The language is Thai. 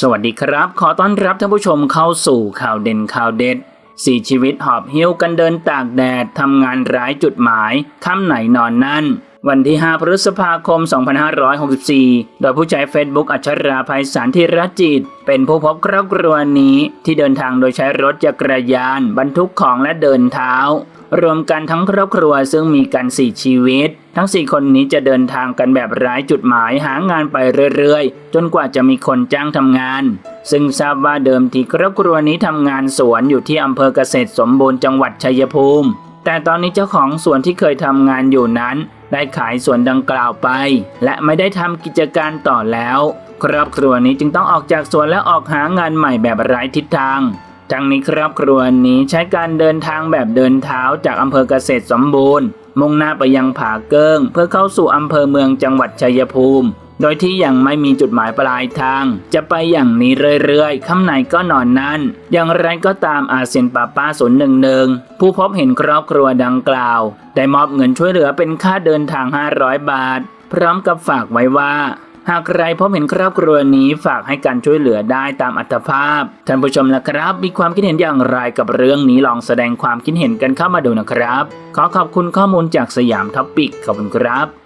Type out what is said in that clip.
สวัสดีครับ ขอต้อนรับท่านผู้ชมเข้าสู่ข่าวเด่นข่าวเด็ดสี่ชีวิตหอบหิ้วกันเดินตากแดดทำงานร้ายจุดหมายค่ำไหนนอนนั่น วันที่ 5 พฤษภาคม 2564 โดยผู้ใช้เฟซบุ๊กอัชราภัยสารธีรจิต เป็นผู้พบครอบครัวนี้ที่เดินทางโดยใช้รถจักรยาน บรรทุกของและเดินเท้า รวมกันทั้งครอบครัวซึ่งมีกันสี่ชีวิต ทั้งสี่คนนี้จะเดินทางกันแบบไร้จุดหมายหางานไปเรื่อยๆ จนกว่าจะมีคนจ้างทำงาน ซึ่งทราบว่าเดิมทีครอบครัวนี้ทำงานสวนอยู่ที่อำเภอเกษตรสมบูรณ์จังหวัดชัยภูมิ แต่ตอนนี้เจ้าของสวนที่เคยทำงานอยู่นั้น ได้ขายสวนดังกล่าวไป และไม่ได้ทำกิจการต่อแล้ว ครอบครัวนี้จึงต้องออกจากสวนและออกหางานใหม่แบบไร้ทิศทางทั้งนี้ครอบครัวนี้ใช้การเดินทางแบบเดินเท้าจากอำเภอเกษตรสมบูรณ์ มุ่งหน้าไปยังผาเกิ้ง เพื่อเข้าสู่อำเภอเมืองจังหวัดชัยภูมิ โดยที่ยังไม่มีจุดหมายปลายทาง จะไปอย่างนี้เรื่อยๆค่ำไหนก็นอนนั่น อย่างไรก็ตามอาเซียนป้าป้าศูนย์หนึ่งหนึ่งผู้พบเห็นครอบครัวดังกล่าว ได้มอบเงินช่วยเหลือเป็นค่าเดินทาง 500 บาท พร้อมกับฝากไว้ว่า หากใครพบเห็นครอบครัวนี้ฝากให้การช่วยเหลือได้ตามอัตภาพ ท่านผู้ชมละครับ มีความคิดเห็นอย่างไรกับเรื่องนี้ลองแสดงความคิดเห็นกันเข้ามาดูนะครับ ขอขอบคุณข้อมูลจากสยามท็อปปิกขอบคุณครับ